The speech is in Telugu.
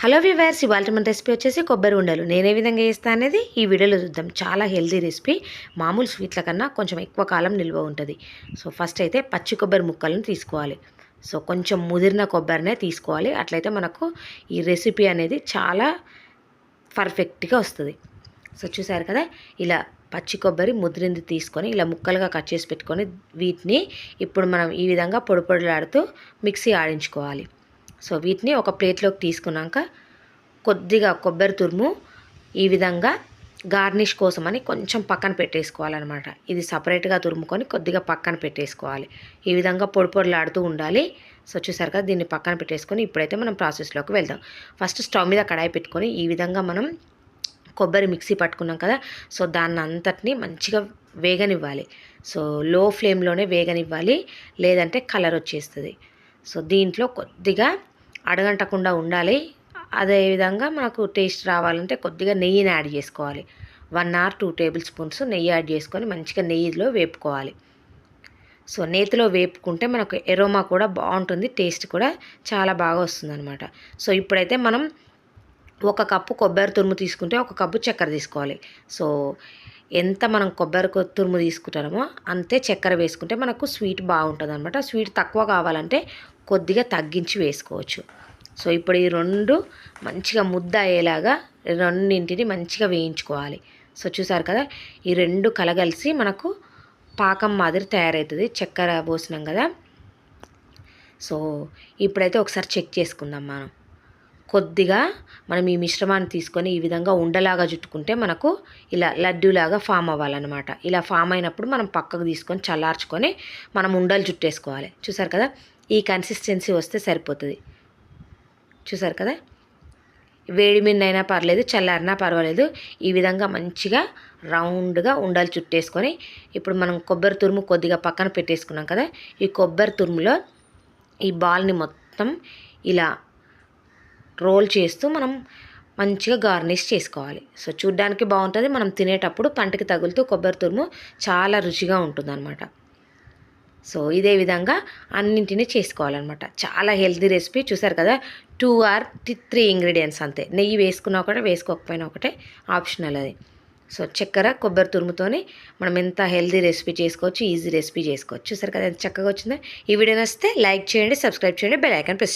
హలో వ్యూవర్స్ ఇవాళ మన రెసిపీ వచ్చేసి కొబ్బరి ఉండలు. నేను ఏ విధంగా చేస్తా అనేది ఈ వీడియోలో చూద్దాం. చాలా హెల్తీ రెసిపీ. మామూలు స్వీట్ల కన్నా కొంచెం ఎక్కువ కాలం నిల్వ ఉంటుంది. సో ఫస్ట్ అయితే పచ్చి కొబ్బరి ముక్కలను తీసుకోవాలి. సో కొంచెం ముదిరిన కొబ్బరినే తీసుకోవాలి. అట్లయితే మనకు ఈ రెసిపీ అనేది చాలా పర్ఫెక్ట్గా వస్తుంది. సో చూసారు కదా? ఇలా పచ్చి కొబ్బరి ముదిరింది తీసుకొని ఇలా ముక్కలుగా కట్ చేసి పెట్టుకొని వీటిని ఇప్పుడు మనం ఈ విధంగా పొడి పొడిలాడుతూ మిక్సీ ఆడించుకోవాలి. సో వీటిని ఒక ప్లేట్లోకి తీసుకున్నాక కొద్దిగా కొబ్బరి తురుము ఈ విధంగా గార్నిష్ కోసమని కొంచెం పక్కన పెట్టేసుకోవాలన్నమాట. ఇది సపరేట్గా తురుముకొని కొద్దిగా పక్కన పెట్టేసుకోవాలి. ఈ విధంగా పొడి పొడిలాడుతూ ఉండాలి. సో చూసారు కదా దీన్ని పక్కన పెట్టేసుకొని ఇప్పుడైతే మనం ప్రాసెస్లోకి వెళ్దాం. ఫస్ట్ స్టవ్ మీద కడాయి పెట్టుకొని ఈ విధంగా మనం కొబ్బరి మిక్సీ పట్టుకున్నాం కదా సో దాన్ని అంతటిని మంచిగా వేగనివ్వాలి. సో లో ఫ్లేమ్లోనే వేగనివ్వాలి. లేదంటే కలర్ వచ్చేస్తుంది. సో దీంట్లో కొద్దిగా అడగంటకుండా ఉండాలి. అదేవిధంగా మనకు టేస్ట్ రావాలంటే కొద్దిగా నెయ్యిని యాడ్ చేసుకోవాలి. One or two tablespoons నెయ్యి యాడ్ చేసుకొని మంచిగా నెయ్యిలో వేపుకోవాలి. సో నేతిలో వేపుకుంటే మనకు ఎరోమా కూడా బాగుంటుంది టేస్ట్ కూడా చాలా బాగా వస్తుందన్నమాట. సో ఇప్పుడైతే మనం ఒక కప్పు కొబ్బరి తురుము తీసుకుంటే ఒక కప్పు చక్కెర తీసుకోవాలి. సో ఎంత మనం కొబ్బరి తురుము తీసుకుంటామో అంతే చక్కెర వేసుకుంటే మనకు స్వీట్ బాగుంటుంది అనమాట స్వీట్ తక్కువ కావాలంటే కొద్దిగా తగ్గించి వేసుకోవచ్చు. సో ఇప్పుడు ఈ రెండు మంచిగా ముద్ద అయ్యేలాగా రెండింటిని మంచిగా వేయించుకోవాలి. సో చూసారు కదా ఈ రెండు కలగలిసి మనకు పాకం మాదిరి తయారవుతుంది. చక్కెర పోసినాం కదా. సో ఇప్పుడైతే ఒకసారి చెక్ చేసుకుందాం మనం. కొద్దిగా మనం ఈ మిశ్రమాన్ని తీసుకొని ఈ విధంగా ఉండలాగా చుట్టుకుంటే మనకు ఇలా లడ్డూలాగా ఫామ్ అవ్వాలన్నమాట. ఇలా ఫామ్ అయినప్పుడు మనం పక్కకు తీసుకొని చల్లార్చుకొని మనం ఉండలు చుట్టేసుకోవాలి. చూసారు కదా? ఈ కన్సిస్టెన్సీ వస్తే సరిపోతుంది. చూసారు కదా? వేడి మీద అయినా పర్లేదు చల్లారినా పర్వాలేదు. ఈ విధంగా మంచిగా రౌండ్గా ఉండలు చుట్టేసుకొని ఇప్పుడు మనం కొబ్బరి తురుము కొద్దిగా పక్కన పెట్టేసుకున్నాం కదా? ఈ కొబ్బరి తురుములో ఈ బాల్ని మొత్తం ఇలా రోల్ చేస్తూ మనం మంచిగా గార్నిష్ చేసుకోవాలి. సో చూడ్డానికి బాగుంటుంది. మనం తినేటప్పుడు పంటకి తగులుతూ కొబ్బరి తురుము చాలా రుచిగా ఉంటుందన్నమాట. సో ఇదే విధంగా అన్నింటినీ చేసుకోవాలన్నమాట. చాలా హెల్తీ రెసిపీ. చూసారు కదా? టూ ఆర్ త్రీ ఇంగ్రీడియంట్స్ అంతే. నెయ్యి వేసుకున్నా ఒకటే వేసుకోకపోయినా ఒకటే ఆప్షనల్ అది. సో చక్కెర కొబ్బరి తురుముతోని మనం ఎంత హెల్తీ రెసిపీ చేసుకోవచ్చు ఈజీ రెసిపీ చేసుకోవచ్చు. చూసారు కదా? ఎంత చక్కగా వచ్చిందో. ఈ వీడియో నచ్చితే లైక్ చేయండి సబ్స్క్రైబ్ చేయండి బెల్ ఐకాన్ ప్రెస్